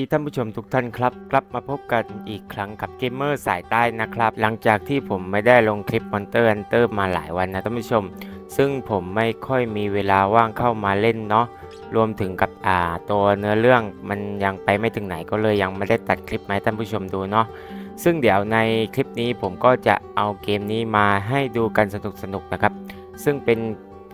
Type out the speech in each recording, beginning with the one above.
ที่ท่านผู้ชมทุกท่านครับ กลับมาพบกันอีกครั้งกับเกมเมอร์สายใต้นะครับ หลังจากที่ผมไม่ได้ลงคลิป Monster Hunter มาหลายวันนะท่านผู้ชม ซึ่งผมไม่ค่อยมีเวลาว่างเข้ามาเล่นเนาะรวมถึงกับอ่าตัวเนื้อเรื่องมันยังไปไม่ถึงไหนก็เลยยังไม่ได้ตัดคลิปมาให้ท่านผู้ชมดูเนาะซึ่งเดี๋ยวในคลิปนี้ผมก็จะเอาเกมนี้มาให้ดูกันสนุกๆนะครับ ซึ่งเป็น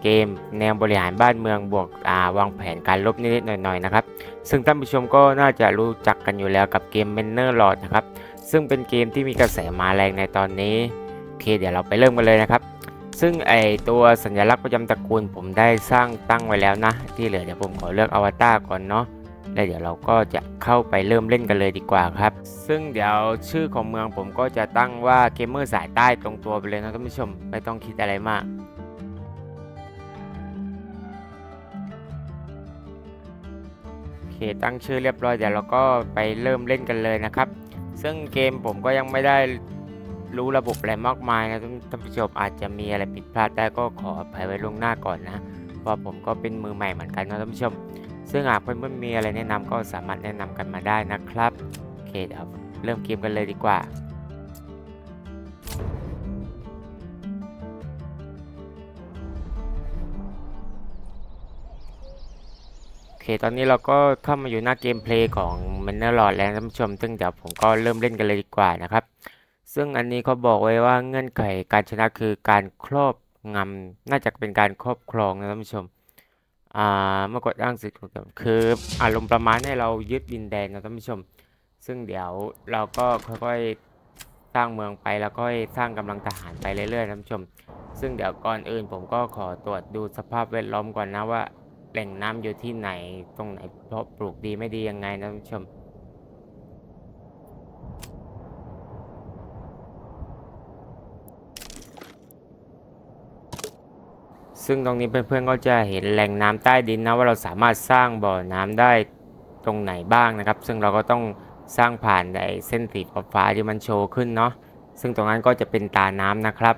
เกม แนวบริหารบ้านเมืองบวกาวางแผนการลบนิดๆหน่อยๆนะครับ ซึ่งท่านผู้ชมก็น่าจะรู้จักกันอยู่แล้วกับเกม m a n n e r Lord นะครับ ซึ่งเป็นเกมที่มีกระแสมาแรงในตอนนี้โอเคเดี๋ยวเราไปเริ่มกันเลยนะครับ ซึ่งไอตัวสัญลักษณ์ประจำตระกูลผมได้สร้างตั้งไว้แล้วนะ ที่เหลือเดี๋ยวผมขอเลือกอวตารก่อนเนาะแล้วเดี๋ยวเราก็จะเข้าไปเริ่มเล่นกันเลยดีกว่าครับ ซึ่งเดี๋ยวชื่อของเมืองผมก็จะตั้งว่าเกมเมอร์สายใต้ตรงตัวไปเลยนะท่านผู้ชม ไม่ต้องคิดอะไรมาก ตั้งชื่อเรียบร้อยเดี๋ยวเราก็ไปเริ่มเล่นกันเลยนะครับ ซึ่งเกมผมก็ยังไม่ได้รู้ระบบอะไรมากมายนะท่านผู้ชมอาจจะมีอะไรผิดพลาดได้ก็ขออภัยไว้ล่วงหน้าก่อนนะเพราะผมก็เป็นมือใหม่เหมือนกันนะท่านผู้ชม ซึ่งหากเพื่อนๆมีอะไรแนะนำก็สามารถแนะนำกันมาได้นะครับโอเคเดี๋ยวเริ่มเกมกันเลยดีกว่า เคตอนนี้เราก็เข้ามาอยู่หน้าเกมเพลย์ของ m a n n e r Lord แล้วท่านผู้ชม ซึ่งเดี๋ยวผมก็เริ่มเล่นกันเลยดีกว่านะครับ ซึ่งอันนี้เขาบอกไว้ว่าเงื่อนไขการชนะคือการครอบงำน่าจะเป็นการครอบครองนะท่านผู้ชม อ่าเมื่อกดอ้างสิทธิ์คืออารมณ์ประมาณให้เรายึดดินแดนนะท่านผู้ชม ซึ่งเดี๋ยวเราก็ค่อยๆสร้างเมืองไปแล้วก็สร้างกำลังทหารไปเรื่อยๆท่านผู้ชม ซึ่งเดี๋ยวก่อนอื่นผมก็ขอตรวจดูสภาพแวดล้อมก่อนนะว่า แหล่งน้ำอยู่ที่ไหน ตรงไหนเพราะปลูกดีไม่ดียังไงนะท่านผู้ชมซึ่งตรงนี้เพื่อนๆก็จะเห็นแหล่งน้ำใต้ดินนะว่าเราสามารถสร้างบ่อน้ำได้ตรงไหนบ้างนะครับ ซึ่งเราก็ต้องสร้างผ่านไอ้เส้นสีฟ้าที่มันโชว์ขึ้นเนาะซึ่งตรงนั้นก็จะเป็นตาน้ำนะครับ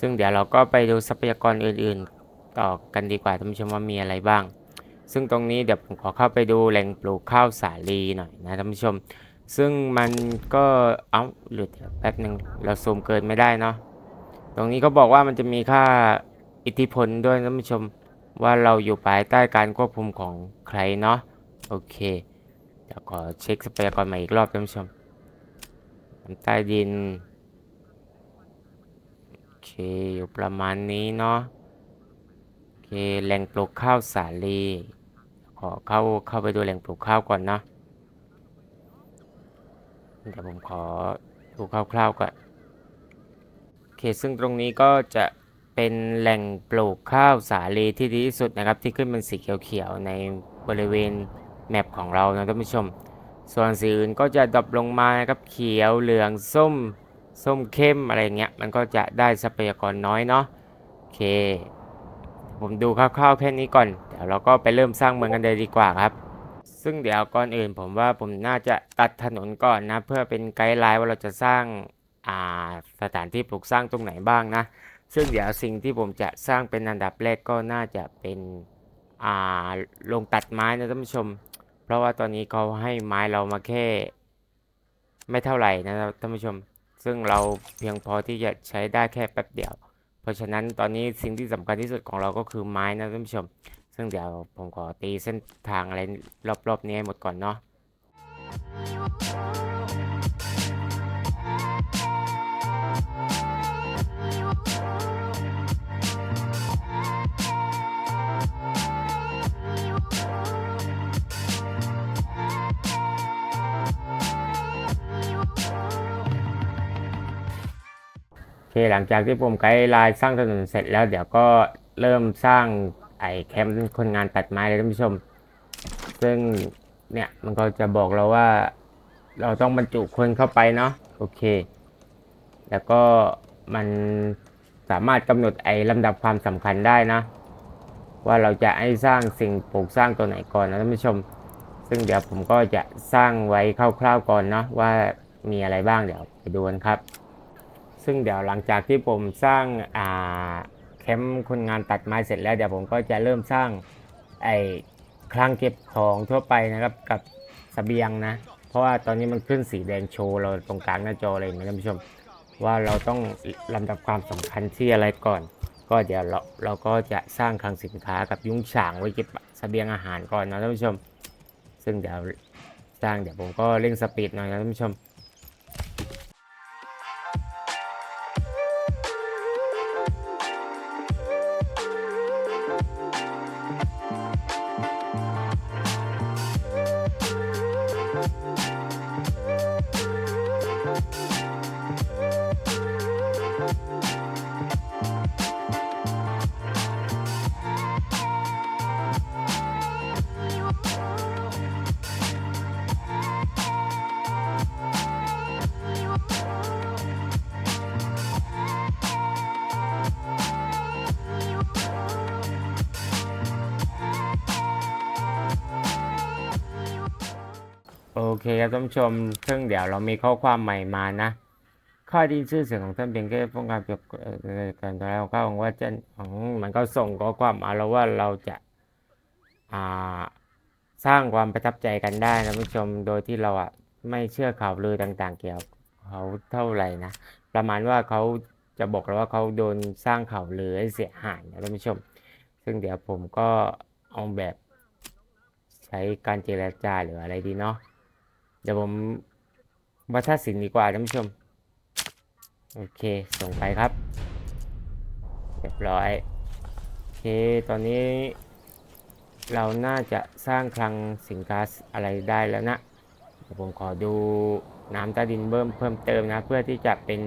ซึ่งเดี๋ยวเราก็ไปดูทรัพยากรอื่นๆ ต่อกันดีกว่าท่านผู้ชมว่ามีอะไรบ้าง ซึ่งตรงนี้เดี๋ยวผมขอเข้าไปดูแหล่งปลูกข้าวสาลีหน่อยนะท่านผู้ชม ซึ่งมันก็เอ้าหลุดแป๊บหนึ่งเราซูมเกินไม่ได้เนาะตรงนี้ก็บอกว่ามันจะมีค่าอิทธิพลด้วยท่านผู้ชมว่าเราอยู่ภายใต้การควบคุมของใครเนาะโอเคเดี๋ยวขอเช็คทรัพยากรใหม่อีกรอบท่านผู้ชมน้ำใต้ดินโอเคอยู่ประมาณนี้เนาะ เคแหล่งปลูกข้าวสาลี ขอเข้าเข้าไปดูแหล่งปลูกข้าวก่อนเนาะเดี๋ยวผมขอดูคร่าวๆก่อนโอเคซึ่งตรงนี้ก็จะเป็นแหล่งปลูกข้าวสาลีที่ดีที่สุดนะครับที่ขึ้นเป็นสีเขียวๆในบริเวณแมปของเรานะท่านผู้ชม ส่วนสีอื่นก็จะดรอปลงมานะครับเขียวเหลืองส้มส้มเข้มอะไรเงี้ยมันก็จะได้ทรัพยากรน้อยเนาะโอเค ผมดูคร่าวๆแค่นี้ก่อนเดี๋ยวเราก็ไปเริ่มสร้างเมืองกันเลยดีกว่าครับ ซึ่งเดี๋ยวก่อนอื่น ผมว่าผมน่าจะตัดถนนก่อนนะ เพื่อเป็นไกด์ไลน์ว่าเราจะสร้างาสถานที่ปลูกสร้างตรงไหนบ้างนะ ซึ่งเดี๋ยวสิ่งที่ผมจะสร้างเป็นอันดับแรกก็น่าจะเป็นอ่าลงตัดไม้นะท่านผู้ชม เพราะว่าตอนนี้เขาให้ไม้เรามาแค่ ไม่เท่าไหร่นะท่านผู้ชม ซึ่งเราเพียงพอที่จะใช้ได้แค่แป๊บเดียว เพราะฉะนั้นตอนนี้สิ่งที่สำคัญที่สุดของเราก็คือไม้นะท่านผู้ชม ซึ่งเดี๋ยวผมขอตีเส้นทางอะไรรอบๆนี้ให้หมดก่อนเนาะ หลังจากที่ผมไกด์ไลน์สร้างถนนเสร็จแล้วเดี๋ยวก็เริ่มสร้างไอ้แคมป์คนงานตัดไม้เลยท่านผู้ชม ซึ่งเนี่ยมันก็จะบอกเราว่า เราต้องบรรจุคนเข้าไปเนาะโอเค แล้วก็มันสามารถกำหนดไอ้ลำดับความสำคัญได้นะ ว่าเราจะให้สร้างสิ่งปลูกสร้างตัวไหนก่อนนะท่านผู้ชม ซึ่งเดี๋ยวผมก็จะสร้างไว้คร่าวๆก่อนเนาะว่ามีอะไรบ้างเดี๋ยวไปดูกันครับ ซึ่งเดี๋ยวหลังจากที่ผมสร้างอ่าแคมป์คนงานตัดไม้เสร็จแล้วเดี๋ยวผมก็จะเริ่มสร้างไอ้คลังเก็บของทั่วไปนะครับกับสเสบียงนะ เพราะว่าตอนนี้มันขึ้นสีแดงโชว์เราตรงกลางหน้าจอเลยนะท่านผู้ชม ว่าเราต้องลำดับความสำคัญที่อะไรก่อน ก็เดี๋ยวเราเราก็จะสร้างคลังสินค้ากับยุ้งฉางไว้เก็บสเสบียงอาหารก่อนนะท่านผู้ชม ซึ่งเดี๋ยวสร้างเดี๋ยวผมก็เร่งสปีดหน่อยนะท่านผู้ชม เคครับท่านผู้ชม ซึ่งเดี๋ยวเรามีข้อความใหม่มานะ ข้อดีชื่อเสียงของท่านเพียงแค่ป้องกันเกี่ยวกับเอ่อการทำลายของข้าของว่าจนของมันก็ส่งข้อความมาแล้วว่าเราจะอ่าสร้างความประทับใจกันได้นะท่านผู้ชม โดยที่เราอะไม่เชื่อข่าวลือต่าง ๆ เกี่ยวกับเขาเท่าไหร่นะ ประมาณว่าเขาจะบอกเราว่าเขาโดนสร้างข่าวลือให้เสียหายนะท่านผู้ชม ซึ่งเดี๋ยวผมก็เอาแบบใช้การเจรจาหรืออะไรดีเนาะ เดี๋ยวผมวัฒนศิลป์ดีกว่าท่านผู้ชม โอเค ส่งไปครับ เรียบร้อย โอเค ตอนนี้ เราน่าจะสร้างคลังสินค้าอะไรได้แล้วนะเดี๋ยวผมขอดูน้ำใต้ดินเพิ่มเพิ่มเติมนะ เพื่อที่จะเป็น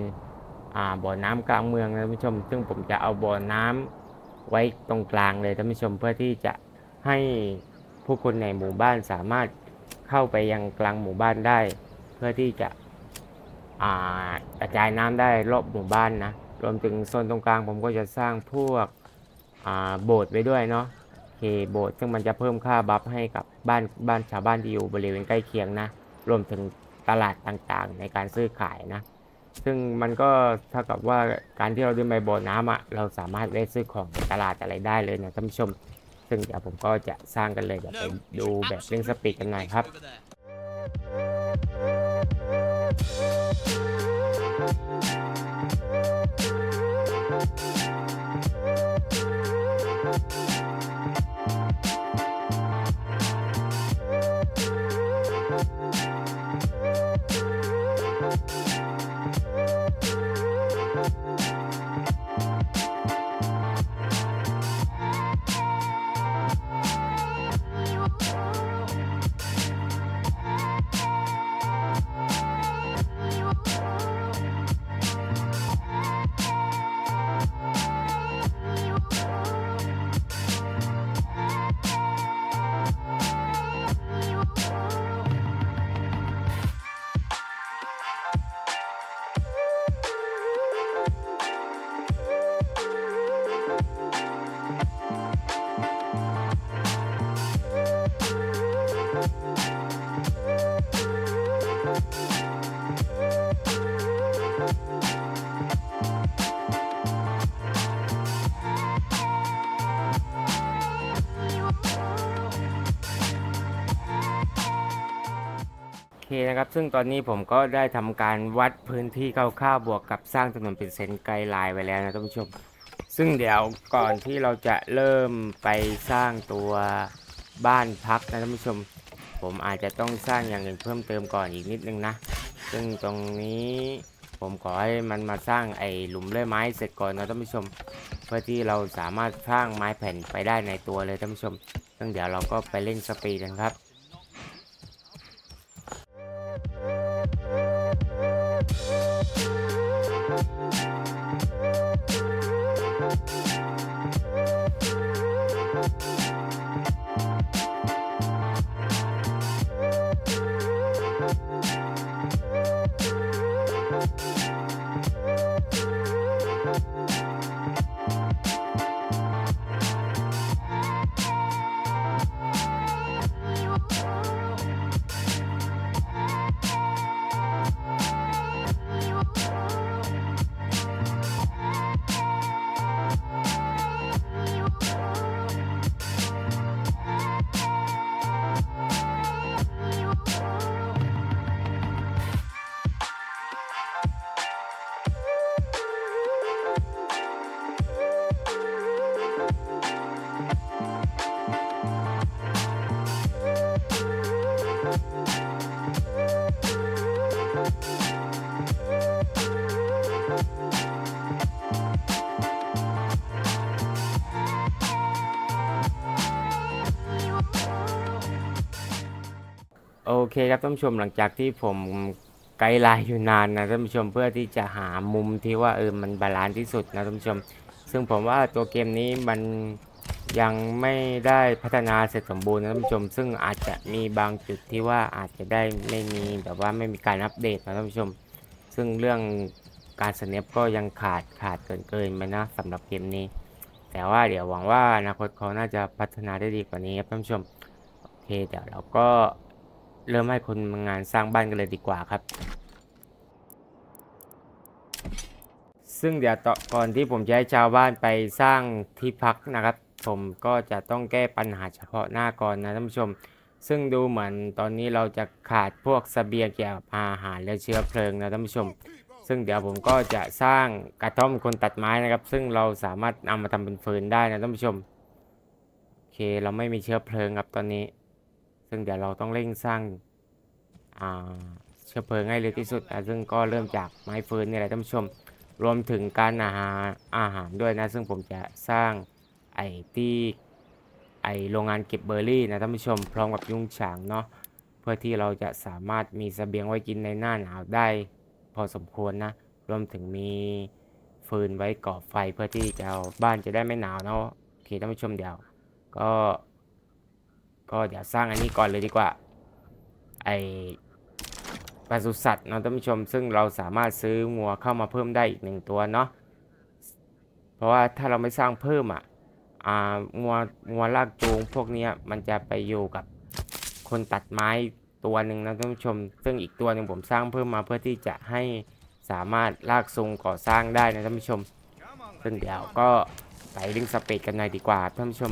อ่าบ่อน้ำกลางเมืองนะท่านผู้ชม ซึ่งผมจะเอาบ่อน้ำไว้ตรงกลางเลยท่านผู้ชมเพื่อที่จะให้ผู้คนในหมู่บ้านสามารถ เข้าไปยังกลางหมู่บ้านได้ เพื่อที่จะกระจายน้ำได้รอบหมู่บ้านนะรวมถึงโซนตรงกลางผมก็จะสร้างพวกโบสถ์ไว้ด้วยเนาะเคโบสถ์ซึ่งมันจะเพิ่มค่าบัฟให้กับบ้านบ้านชาวบ้านที่อยู่บริเวณใกล้เคียงนะ รวมถึงตลาดต่างๆ ในการซื้อขายนะ ซึ่งมันก็เท่ากับว่าการที่เราเดินไปบ่อน้ำอะ่ะเราสามารถได้ซื้อของในตลาดอะไรได้เลยนะท่านผู้ชม ซึ่งเดี๋ยวผมก็จะสร้างกันเลยเดี๋ยวไปดูแบบเร่งสปีดกันหน่อยครับโอ นะครับ ซึ่งตอนนี้ผมก็ได้ทำการวัดพื้นที่คร่าวๆบวกกับสร้างถนวนเป็นเส้นไกด์ไลน์ไว้แล้วนะท่านผู้ชม ซึ่งเดี๋ยวก่อนที่เราจะเริ่มไปสร้างตัวบ้านพักนะท่านผู้ชม ผมอาจจะต้องสร้างอย่างอื่นเพิ่มเติมก่อนอีกนิดนึงนะ ซึ่งตรงนี้ผมขอให้มันมาสร้างไอ้หลุมเลื่อยไม้เสร็จก่อนนะท่านผู้ชม เพื่อที่เราสามารถสร้างไม้แผ่นไปได้ในตัวเลยท่านผู้ชม ซึ่งเดี๋ยวเราก็ไปเล่นสปีดกันครับ โอเคครับท่านผู้ชมหลังจากที่ผมไกด์ไลน์อยู่นานนะท่านผู้ชมเพื่อที่จะหามุมที่ว่าเออมันบาลานซ์ที่สุดนะท่านผู้ชม ซึ่งผมว่าตัวเกมนี้มัน ยังไม่ได้พัฒนาเสร็จสมบูรณ์นะท่านผู้ชม ซึ่งอาจจะมีบางจุดที่ว่าอาจจะได้ไม่มีแบบว่าไม่มีการอัปเดตนะท่านผู้ชม ซึ่งเรื่องการสเนปก็ยังขาดขาดเกินเกินไปนะสำหรับเกมนี้ แต่ว่าเดี๋ยวหวังว่าอนาคตเขาน่าจะพัฒนาได้ดีกว่านี้ครับท่านผู้ชมโอเคเดี๋ยวเราก็เริ่มให้คนงานสร้างบ้านกันเลยดีกว่าครับซึ่งเดี๋ยวต่อก่อนที่ผมจะให้ชาวบ้านไปสร้างที่พักนะครับ ผมก็จะต้องแก้ปัญหาเฉพาะหน้าก่อนนะท่านผู้ชม ซึ่งดูเหมือนตอนนี้เราจะขาดพวกเสบียงเกี่ยวกับอาหารและเชื้อเพลิงนะท่านผู้ชม ซึ่งเดี๋ยวผมก็จะสร้างกระท่อมคนตัดไม้นะครับ ซึ่งเราสามารถนำมาทำเป็นฟืนได้นะท่านผู้ชมโอเคเราไม่มีเชื้อเพลิงครับตอนนี้ ซึ่งเดี๋ยวเราต้องเร่งสร้างอ่าเชื้อเพลิงให้เร็วที่สุดนะซึ่งก็เริ่มจากไม้ฟืนนี่แหละท่านผู้ชม รวมถึงการอาหารอาหารด้วยนะ ซึ่งผมจะสร้าง ไอ้ที่ไอ้โรงงานเก็บเบอร์รี่นะท่านผู้ชมพร้อมกับยุ้งฉางเนาะเพื่อที่เราจะสามารถมีเสบียงไว้กินในหน้าหนาวได้ พอสมควรนะ รวมถึงมีฟืนไว้ก่อไฟเพื่อที่จะบ้านจะได้ไม่หนาวเนาะโอเคท่านผู้ชมเดี๋ยวก็ ก็เดี๋ยวสร้างอันนี้ก่อนเลยดีกว่า ไอปศุสัตว์เนาะท่านผู้ชม ซึ่งเราสามารถซื้องัวเข้ามาเพิ่มได้อีกหนึ่งตัวเนาะเพราะว่าถ้าเราไม่สร้างเพิ่มอะ อ่างัวงัวลากจูงพวกนี้มันจะไปอยู่กับคนตัดไม้ตัวหนึ่งนะท่านผู้ชม ซึ่งอีกตัวหนึ่งผมสร้างเพิ่มมาเพื่อที่จะให้สามารถลากซุงก่อสร้างได้นะท่านผู้ชมซึ่งเดี๋ยวก็ไปลิงสเปกกันหน่อยดีกว่าท่านผู้ชม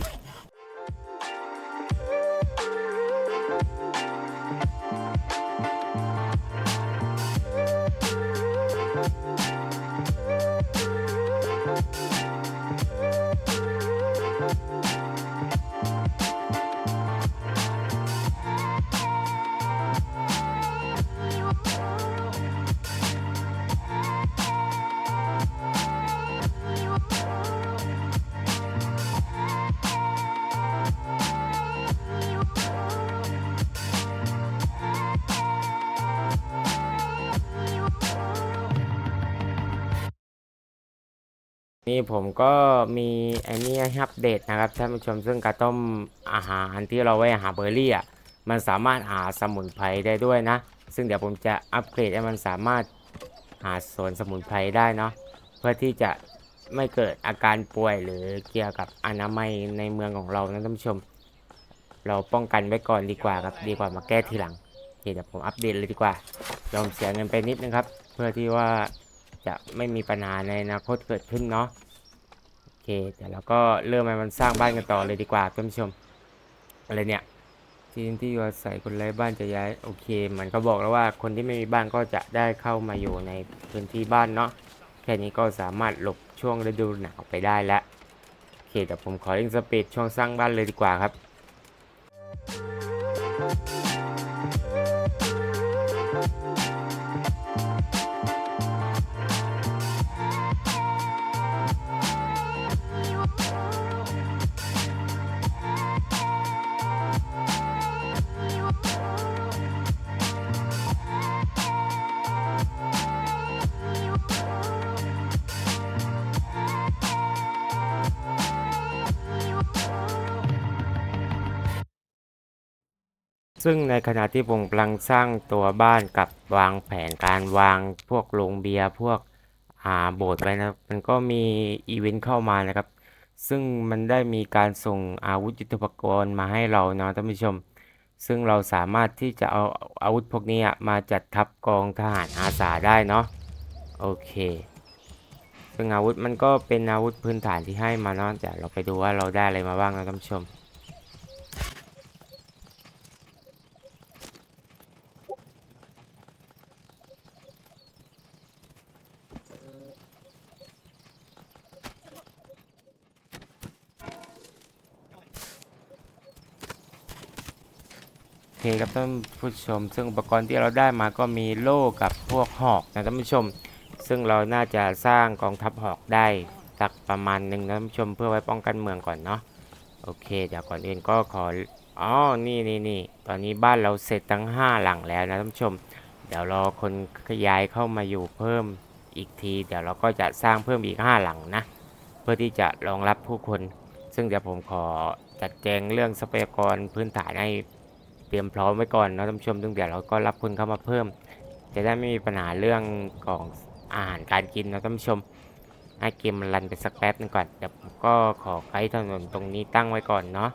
นี่ผมก็มีไอ้นี่ให้อัปเดตนะครับท่านผู้ชมซึ่งกระต้มอาหารที่เราไว้หาเบอร์รี่อะมันสามารถหาสมุนไพรได้ด้วยนะ ซึ่งเดี๋ยวผมจะอัปเกรดให้มันสามารถหาสวนสมุนไพรได้เนาะเพื่อที่จะไม่เกิดอาการป่วยหรือเกี่ยวกับอนามัยในเมืองของเรานะท่านผู้ชม เราป้องกันไว้ก่อนดีกว่าครับดีกว่ามาแก้ทีหลังเคเดี๋ยวผมอัปเดตเลยดีกว่า ยอมเสียเงินไปนิดนึงครับ เพื่อที่ว่า จะไม่มีปัญหาในอนาคตเกิดขึ้นเนาะโอเคเดี๋ยวเราก็เริ่มให้มันสร้างบ้านกันต่อเลยดีกว่าท่านผู้ชมอะไรเนี่ยที่ที่อยู่อาศัยคนไร้บ้านจะย้ายโอเคมันก็บอกแล้วว่าคนที่ไม่มีบ้านก็จะได้เข้ามาอยู่ในพื้นที่บ้านเนาะแค่นี้ก็สามารถหลบช่วงฤดูหนาวไปได้แล้วโอเคเดี๋ยวผมขอเร่งสปีดช่วงสร้างบ้านเลยดีกว่าครับ ซึ่งในขณะที่ผมกำลังสร้างตัวบ้านกับวางแผนการวางพวกโรงเบียร์พวกอ่าโบสถ์ไว้นะครับมันก็มีอีเวนต์เข้ามานะครับ ซึ่งมันได้มีการส่งอาวุธยุทโธปกรณ์มาให้เราเนาะท่านผู้ชม ซึ่งเราสามารถที่จะเอาอาวุธพวกนี้มาจัดทัพกองทหารอาสาได้เนาะโอเค ซึ่งอาวุธมันก็เป็นอาวุธพื้นฐานที่ให้มาเนาะเดี๋ยวเราไปดูว่าเราได้อะไรมาบ้างนะท่านผู้ชม คครับท่านผู้ชม ซึ่งอุปกรณ์ที่เราได้มาก็มีโล่กับพวกหอกนะท่านผู้ชม ซึ่งเราน่าจะสร้างกองทัพหอกได้สักประมาณหนึ่งนะท่านผู้ชมเพื่อไว้ป้องกันเมืองก่อนเนาะโอเคเดี๋ยวก่อนอื่นก็ขออ๋อนี่นี่นี่ตอนนี้บ้านเราเสร็จทั้งห้าหลังแล้วนะท่านผู้ชม เดี๋ยวรอคนขยายเข้ามาอยู่เพิ่มอีกที เดี๋ยวเราก็จะสร้างเพิ่มอีกห้าหลังนะ เพื่อที่จะรองรับผู้คน ซึ่งเดี๋ยวผมขอจัดแจงเรื่องทรัพยากรพื้นฐานให้ เตรียมพร้อมไว้ก่อนนะท่านผู้ชมตั้งแต่เราก็รับคนเข้ามาเพิ่ม จะได้ไม่มีปัญหาเรื่องของอาหารการกินนะท่านผู้ชม ให้เกมมันรันไปสักแป๊บนึงก่อนเดี๋ยวผมก็ขอไกด์ถนนตรงนี้ตั้งไว้ก่อนเนาะ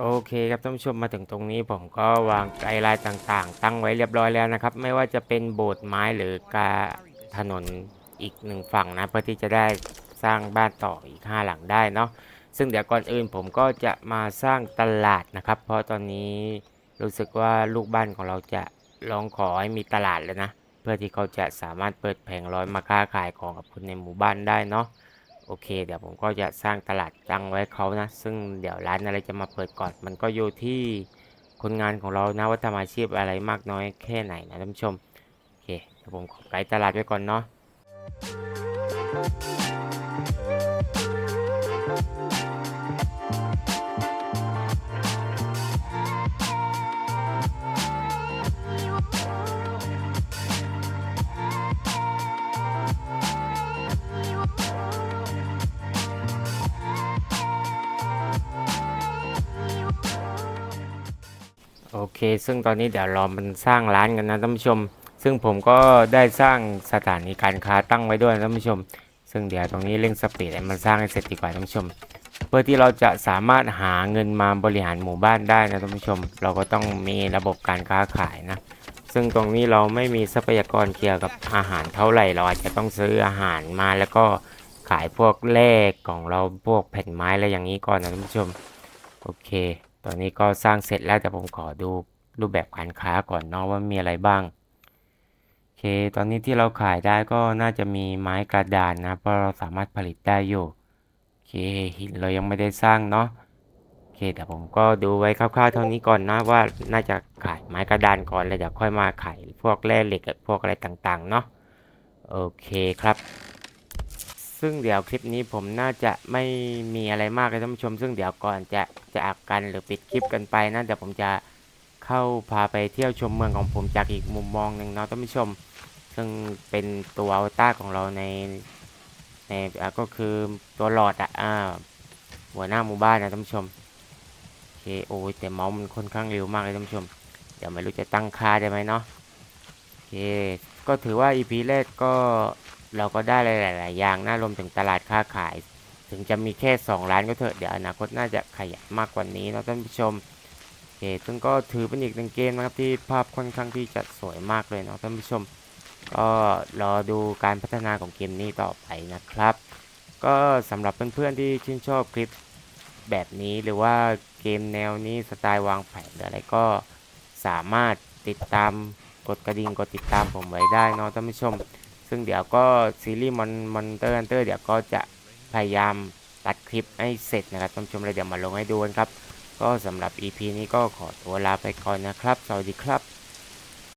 โอเคครับท่านผู้ชมมาถึงตรงนี้ผมก็วางไกด์ไลน์ต่างๆ ตั้งไว้เรียบร้อยแล้วนะครับ ไม่ว่าจะเป็นโบสถ์ไม้หรือกาถนนอีกหนึ่งฝั่งนะ เพื่อที่จะได้สร้างบ้านต่ออีกห้าหลังได้เนาะซึ่งเดี๋ยวก่อนอื่นผมก็จะมาสร้างตลาดนะครับ เพราะตอนนี้รู้สึกว่าลูกบ้านของเราจะร้องขอให้มีตลาดแล้วนะ เพื่อที่เขาจะสามารถเปิดแผงร้อยมาค้าขายของกับคนในหมู่บ้านได้เนาะ โอเค เดี๋ยวผมก็จะสร้างตลาดจังไว้เขานะ ซึ่งเดี๋ยวร้านอะไรจะมาเปิดก่อน มันก็อยู่ที่คนงานของเรานะว่าทำอาชีพอะไรมากน้อยแค่ไหนนะท่านผู้ชม โอเคเดี๋ยวผมขอไกด์ตลาดไว้ก่อนเนาะ เค ซึ่งตอนนี้เดี๋ยวรอมันสร้างร้านกันนะท่านผู้ชม ซึ่งผมก็ได้สร้างสถานีการค้าตั้งไว้ด้วยท่านผู้ชม ซึ่งเดี๋ยวตรงนี้เร่งสปีดให้มันสร้างให้เสร็จดีกว่าท่านผู้ชม เพื่อที่เราจะสามารถหาเงินมาบริหารหมู่บ้านได้นะท่านผู้ชม เราก็ต้องมีระบบการค้าขายนะ ซึ่งตรงนี้เราไม่มีทรัพยากรเกี่ยวกับอาหารเท่าไหร่ เราอาจจะต้องซื้ออาหารมาแล้วก็ขายพวกแร่ของเราพวกแผ่นไม้อะไรอย่างนี้ก่อนนะท่านผู้ชม โอเค ตอนนี้ก็สร้างเสร็จแล้วแต่ผมขอดูรูปแบบการค้าก่อนเนาะว่ามีอะไรบ้างโอเค ตอนนี้ที่เราขายได้ก็น่าจะมีไม้กระดานนะเพราะเราสามารถผลิตได้อยู่โอเคหินเรายังไม่ได้สร้างเนาะโอเคเดี๋ยวผมก็ดูไว้คร่าวๆเท่านี้ก่อนนะว่าน่าจะขายไม้กระดานก่อนแล้วเดี๋ยวค่อยมาขายพวกแร่เหล็กพวกอะไรต่างๆเนาะโอเคครับ ซึ่งเดี๋ยวคลิปนี้ผมน่าจะไม่มีอะไรมากเลยท่านผู้ชม ซึ่งเดี๋ยวก่อนจะจะอักกันหรือปิดคลิปกันไปนะเดี๋ยวผมจะเข้าพาไปเที่ยวชมเมืองของผมจากอีกมุมมองหนึ่งเนาะท่านผู้ชม ซึ่งเป็นตัวอวตารของเราในในก็คือตัวหลอดอะอ่าหัวหน้าหมู่บ้านนะท่านผู้ชมโอเคโอ้ยแต่เมาส์มันค่อนข้างเร็วมากเลยท่านผู้ชม เดี๋ยวไม่รู้จะตั้งค่าได้ไหมเนาะโอเค ก็ถือว่า EP แรกก็ เราก็ได้หลาย ๆ อย่างนะรวมถึงตลาดค้าขาย ถึงจะมีแค่2ร้านก็เถอะ เดี๋ยวอนาคตน่าจะขยายมากกว่านี้นะท่านผู้ชมโอเคซึ่งก็ถือเป็นอีกหนึ่งเกมนะครับที่ภาพค่อนข้างที่จะสวยมากเลยนะท่านผู้ชม ก็รอดูการพัฒนาของเกมนี้ต่อไปนะครับ ก็สำหรับเพื่อน ๆ ที่ชื่นชอบคลิปแบบนี้หรือว่าเกมแนวนี้สไตล์วางแผนหรืออะไรก็สามารถติดตามกดกระดิ่งกดติดตามผมไว้ได้เนาะท่านผู้ชม ซึ่งเดี๋ยวก็ซีรีส์มอนมอนเตอร์ฮันเตอร์เดี๋ยวก็จะพยายามตัดคลิปให้เสร็จนะครับท่านผู้ชมเลยเดี๋ยวมาลงให้ดูกันครับ ก็สำหรับ EP นี้ก็ขอตัวลาไปก่อนนะครับ สวัสดีครับ